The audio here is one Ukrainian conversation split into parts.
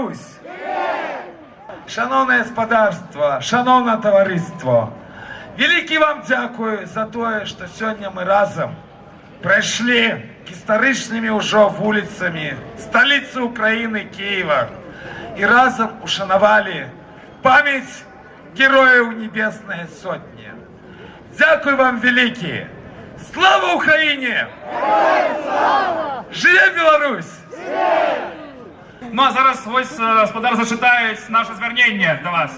Білорусь! Шановне господарство, шановне товариство, великий вам дякую за те, що сьогодні ми разом пройшли історичними уже вулицями столиці України Києва і разом ушанували пам'ять героїв Небесної Сотні. Дякую вам, великі! Слава Україні! Живе Білорусь! Ну а зараз ось е, господар зачитають наше звернення до вас.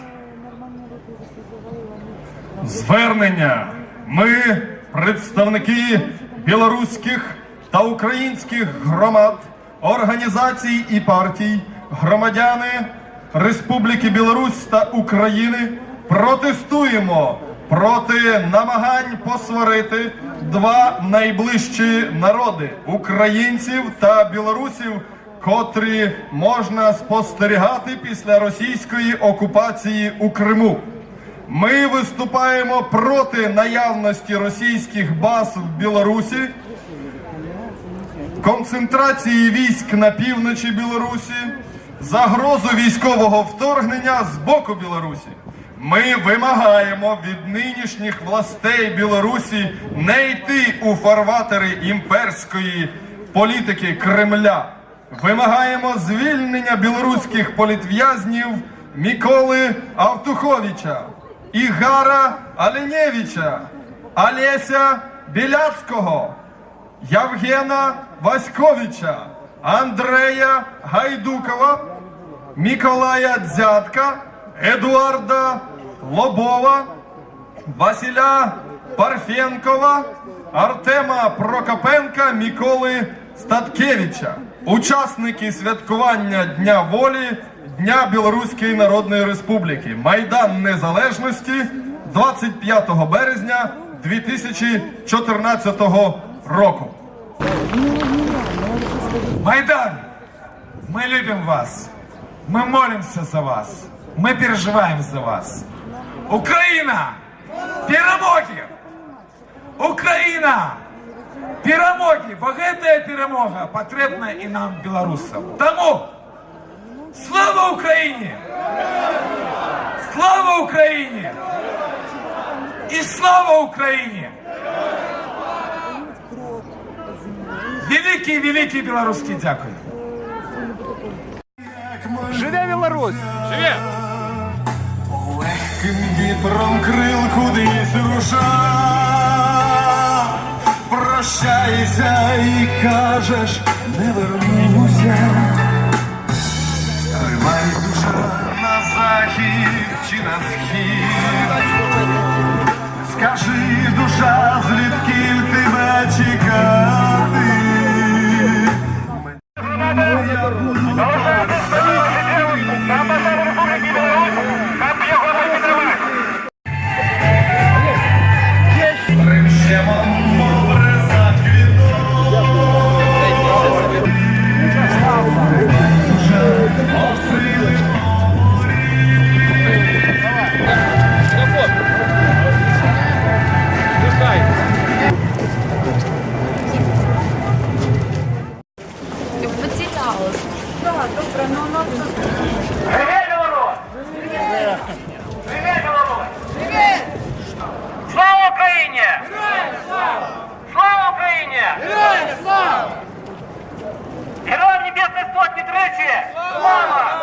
Звернення. Ми, представники білоруських та українських громад, організацій і партій, громадяни Республіки Білорусь та України протестуємо проти намагань посварити два найближчі народи українців та білорусів, котрі можна спостерігати після російської окупації у Криму. Ми виступаємо проти наявності російських баз в Білорусі, концентрації військ на півночі Білорусі, загрозу військового вторгнення з боку Білорусі. Ми вимагаємо від нинішніх властей Білорусі не йти у фарватери імперської політики Кремля. Вимагаємо звільнення білоруських політв'язнів Миколи Автуховича, Ігара Аленєвича, Олеся Біляцького, Євгена Васьковича, Андрея Гайдукова, Миколая Дзятка, Едуарда Лобова, Василя Парфенкова, Артема Прокопенка, Миколи Статкевича, учасники святкування Дня волі, Дня Білоруської Народної Республіки, Майдан Незалежності 25 березня 2014 року. Майдан, мы любим вас. Мы молимся за вас. Мы переживаем за вас. Украина! Перемоги! Україна! Перемоги! Бо гэтая перемога потрібна і нам, білорусам. Тому слава Україні! Слава Україні! І слава Україні! Великий, великий білоруський дякую. Живе Білорусь! Живе! Легким вітром крил кудись руша, прощайся і кажеш, не вернуся. Тримай душа на захід чи на схід. Скажи, душа, звідки Україні! Героям Небесної Сотні тричі! Слава!